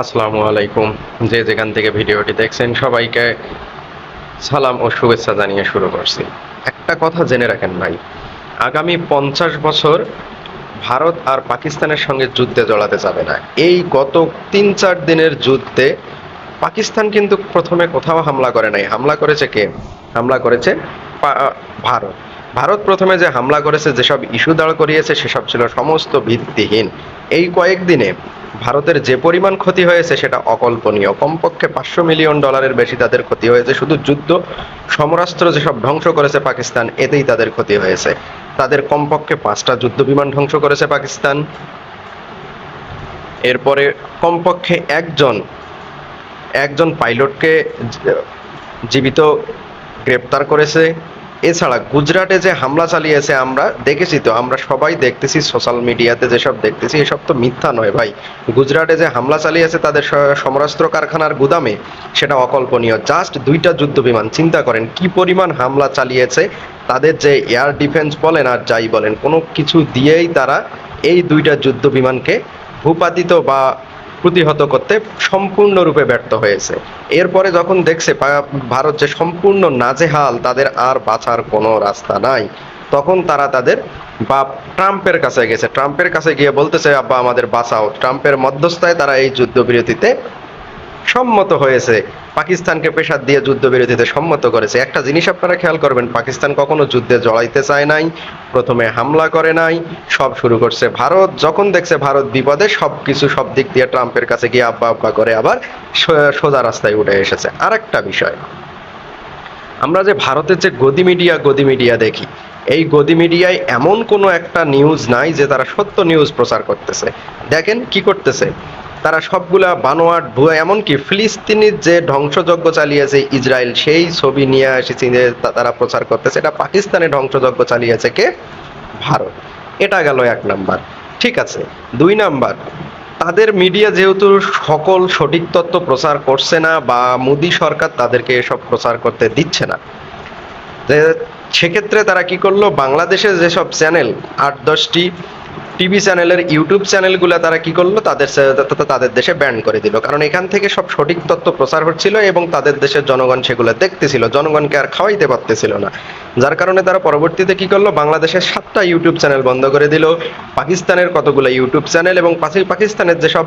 আসসালামু আলাইকুম। যে যেখান থেকে ভিডিওটি দেখছেন, সবাইকে সালাম ও শুভেচ্ছা জানিয়ে শুরু করছি। একটা কথা জেনে রাখেন ভাই, আগামী পঞ্চাশ বছর ভারত আর পাকিস্তানের সঙ্গে যুদ্ধে জড়াতে যাবে না। এই গত তিন চার দিনের যুদ্ধে পাকিস্তান কিন্তু প্রথমে কোথাও হামলা করে নাই। হামলা করেছে কে? হামলা করেছে ভারত। ভারত প্রথমে যে হামলা করেছে, যেসব ইস্যু দাঁড় করিয়েছে, সেসব ছিল সমস্ত ভিত্তিহীন। এই কয়েকদিনে ভারতের যে পরিমাণ ক্ষতি হয়েছে সেটা অকল্পনীয়। কমপক্ষে পাঁচশো মিলিয়ন ডলারের বেশি তাদের ক্ষতি হয়েছে। শুধু যুদ্ধ, সমরাস্ত্র যেসব ধ্বংস করেছে পাকিস্তান, এতেই তাদের ক্ষতি হয়েছে। তাদের কমপক্ষে পাঁচটা যুদ্ধ বিমান ধ্বংস করেছে পাকিস্তান। এরপরে কমপক্ষে একজন একজন পাইলটকে জীবিত গ্রেপ্তার করেছে। এছাড়া গুজরাটে যে হামলা চালিয়েছে আমরা দেখেছি তো, আমরা সবাই দেখতেছি সোশ্যাল মিডিয়াতে যেসব দেখতেছি, এসব তো মিথ্যা নয় ভাই। গুজরাটে যে হামলা চালিয়েছে তাদের সমরাস্ত্র কারখানার গুদামে, সেটা অকল্পনীয়। জাস্ট দুইটা যুদ্ধ বিমান, চিন্তা করেন কি পরিমাণ হামলা চালিয়েছে, তাদের যে এয়ার ডিফেন্স বলেন আর যাই বলেন, কোনো কিছু দিয়েই তারা এই দুইটা যুদ্ধ বিমানকে ভূপাতিত বা প্রতিহত করতে সম্পূর্ণরূপে ব্যর্থ হয়েছে। এরপরে যখন দেখছে ভারত যে সম্পূর্ণ নাজেহাল, তাদের আর বাঁচার কোনো রাস্তা নাই, তখন তারা তাদের বাপ ট্রাম্পের কাছে গেছে। ট্রাম্পের কাছে গিয়ে বলতেছে, আব্বা, আমাদের বাঁচাও। ট্রাম্পের মধ্যস্থায় তারা এই যুদ্ধবিরতিতে সম্মত হয়েছে। পাকিস্তানকে পেশার দিয়ে যুদ্ধবিরতিতে সম্মত করেছে। একটা জিনিস আপনারা খেয়াল করবেন, পাকিস্তান কখনো যুদ্ধে জড়াইতে চায় নাই, প্রথমে হামলা করে নাই, সব শুরু করছে ভারত। যখন দেখছে ভারত বিপদে সব কিছু সব দিক দিয়ে ট্রাম্পের কাছে গিয়ে আব্বা আব্বা করে আবার সোজা রাস্তায় উঠে এসেছে। আর একটা বিষয়, আমরা যে ভারতের যে গদি মিডিয়া গদি মিডিয়া দেখি, এই গদি মিডিয়ায় এমন কোনো একটা নিউজ নাই যে তারা সত্য নিউজ প্রচার করতেছে। দেখেন কি করতেছে? তারা সবগুলা বানোয়াট, ভুয়া, এমনকি ফিলিস্তিনির যে ধ্বংসযজ্ঞ চালিয়েছে ইসরায়েল, সেই ছবি নিয়ে এসেছে তারা প্রচার করতেছে। এটা পাকিস্তানে ধ্বংসযজ্ঞ চালিয়েছে কে? ভারত। এটা গেল এক নাম্বার। ঠিক আছে। দুই নাম্বার, তাদের মিডিয়া যেহেতু সকল সঠিক তথ্য প্রচার করছে না বা মোদী সরকার তাদেরকে এসব প্রচার করতে দিচ্ছে না সেক্ষেত্রে তারা কি করল? বাংলাদেশের যেসব চ্যানেল, আট দশটি টিভি চ্যানেলের ইউটিউব চ্যানেলগুলো তারা কি করল? তাদের তাদের দেশে ব্যান করে দিল। কারণ এখান থেকে সব সঠিক তথ্য প্রচার হচ্ছিল এবং তাদের দেশের জনগণ সেগুলো দেখতেছিল। জনগণকে আর খাওয়াইতে পারতেছিল না। যার কারণে তারা পরবর্তীতে কি করল? বাংলাদেশের সাতটা ইউটিউব চ্যানেল বন্ধ করে দিল। পাকিস্তানের কতগুলো ইউটিউব চ্যানেল এবং পাকিস্তানের যেসব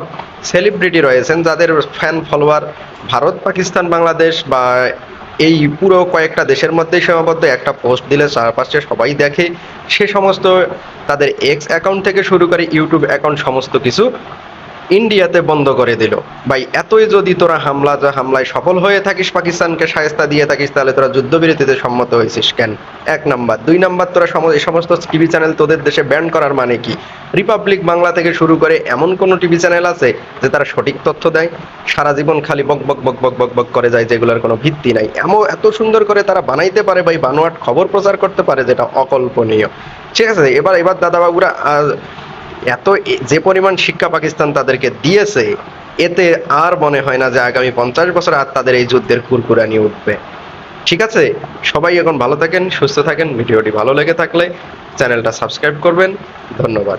সেলিব্রিটি রয়েছেন, যাদের ফ্যান ফলোয়ার ভারত, পাকিস্তান, বাংলাদেশ বা এই পুরো কয়েকটা দেশের মধ্যেই সীমাবদ্ধ। একটা পোস্ট দিলে চারপাশে সবাই দেখে। সে সমস্ত তাদের এক্স অ্যাকাউন্ট থেকে শুরু করে ইউটিউব অ্যাকাউন্ট সমস্ত কিছু। ইন্ডিয়াতে বন্ধ করে দিল। ভাই, এতই যদি তোরা হামলা, যা হামলায় সফল হয়ে থাকিস, পাকিস্তানকে সায়স্তা দিয়ে থাকিস, তাহলে তোরা যুদ্ধবিরতিতে সম্মত হয়েছিস কেন? এক নাম্বার। দুই নাম্বার, তোরা এই সমস্ত টিভি চ্যানেল তোদের দেশে ব্যান করার মানে কি? রিপাবলিক বাংলা থেকে শুরু করে এমন কোন টিভি চ্যানেল আছে যে তারা সঠিক তথ্য দেয়? সারা জীবন খালি বক বক বক বক বক বক করে যায়, যেগুলোর কোনো ভিত্তি নাই। এমন, এত সুন্দর করে তারা বানাইতে পারে ভাই, বানোয়াট খবর প্রচার করতে পারে যেটা অকল্পনীয়। ঠিক আছে, এবার এবার দাদাবাবুরা এত যে পরিমাণ শিক্ষা পাকিস্তান তাদেরকে দিয়েছে, এতে আর মনে হয় না যে আগামী পঞ্চাশ বছর আর তাদের এই যুদ্ধের কুরকুরানি উঠবে। ঠিক আছে? সবাই এখন ভালো থাকেন, সুস্থ থাকেন। ভিডিওটি ভালো লেগে থাকলে চ্যানেলটা সাবস্ক্রাইব করবেন। ধন্যবাদ।